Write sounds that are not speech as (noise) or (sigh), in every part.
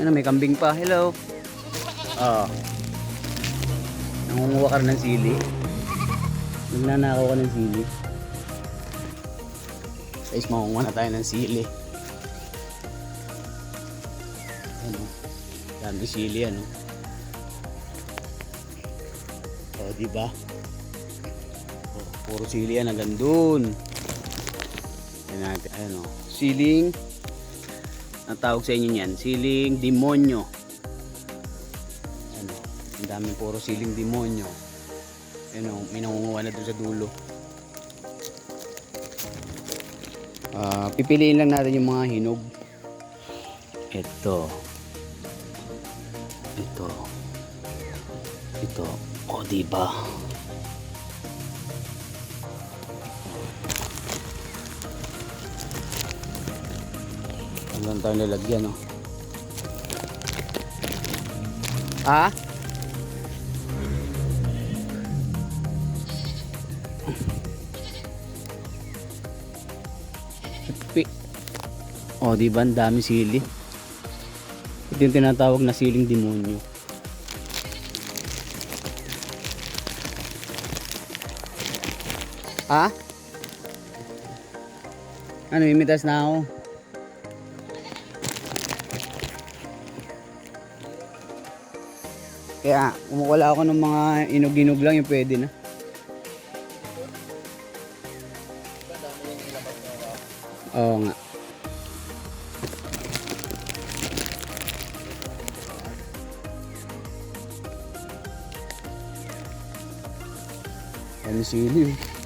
Ano, may kambing pa. Hello. Oh. Nangunguha ka rin ng sili. Nagnanakaw ka ng sili. Guys, makunguha na tayo ng sili. Ano? Dami sili, ano? O, di ba? Oh, puro sili yan hanggang dun. Ayan natin, ayan o. Siling, ang tawag sa inyo niyan, siling demonyo. Ano, ang daming puro siling demonyo. Ayan o, may nangunguha na dun sa dulo. Ah, pipiliin lang natin yung mga hinog. Ito. Ito. Ito. O, di Hanggang tayo nilagyan, no? Ha? Pi. O, di ba? Ang dami sili. Ito yung tinatawag na siling demonyo. Ha? Ano, imitas na ako. Kaya, kumukuha ako ng mga inog-inog lang yung pwede na. Oo nga. Ano sili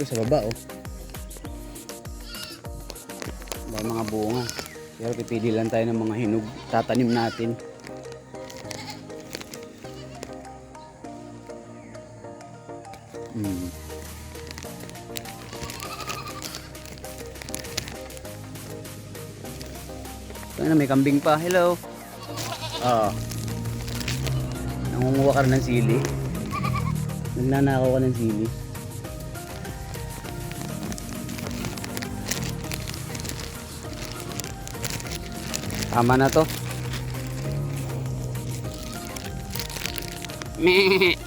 Ito sa baba oh. May mga bunga. Pero pipili lang tayo ng mga hinog. Tatanim natin. Hmm. Ito na, may kambing pa. Hello. Oo. Nangunguha ka ng sili. Nagnanakaw ka ng sili. Tama na to. Meh.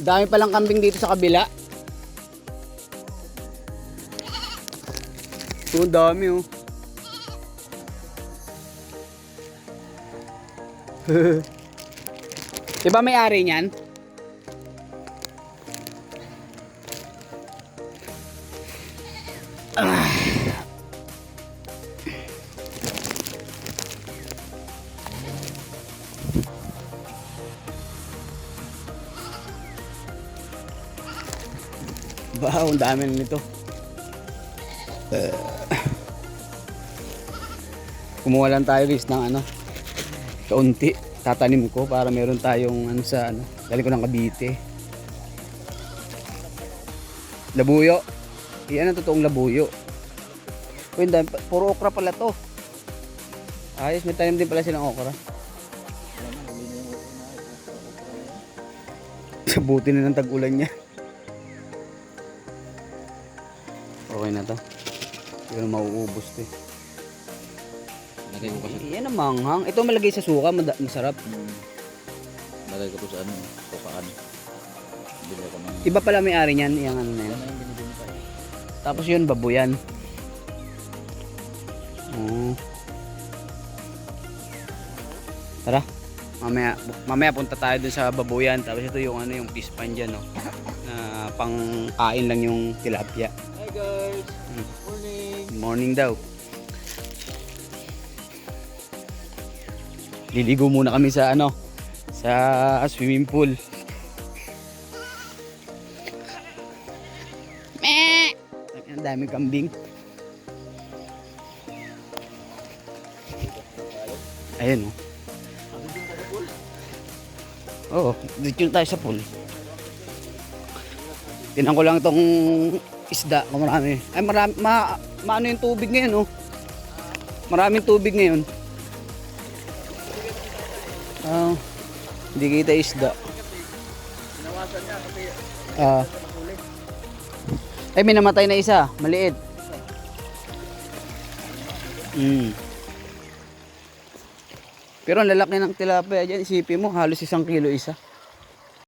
Dami palang kambing dito sa kabila. Ang dami oh. (laughs) diba may ari niyan? Ah. (coughs) Wow, ang dami nito. Kumuha lang tayo guys ng ano, kaunti. Tatanim ko para meron tayong ano sa ano, dali ko ng Cavite. Labuyo. Iyan ang totoong labuyo. Dami pa- puro okra pala to. Ayos, may tanim din pala silang okra. (laughs) Sa buti na ng tag-ulan niya. Okay na to. Na mauubos to eh. Lagay ko pa sa... Yan ang manghang. Ito malagay sa suka, masarap. Hmm. Lagay ko to sa ano, sukaan. Iba pala may ari niyan, yung ano na yan. Yung? Tapos yun, babuyan. Oo. Tara. Mamaya, mamaya punta tayo dun sa babuyan. Tapos ito yung ano, yung fish pan dyan, no? Na pang kain lang yung tilapia guys. Hmm. Morning. Morning daw. Liligo muna kami sa ano, sa swimming pool. Me. Ang dami kambing. Ayan oh. Oo, dito tayo sa pool. Tinan ko lang tong isda kung marami. Ay marami, ma, maano yung tubig ngayon oh. Maraming tubig ngayon. Ah, hindi kita isda. Ah. Ay, may namatay na isa. Maliit. Mm. Pero ang lalaki ng tilapia dyan. Isipin mo, halos isang kilo isa.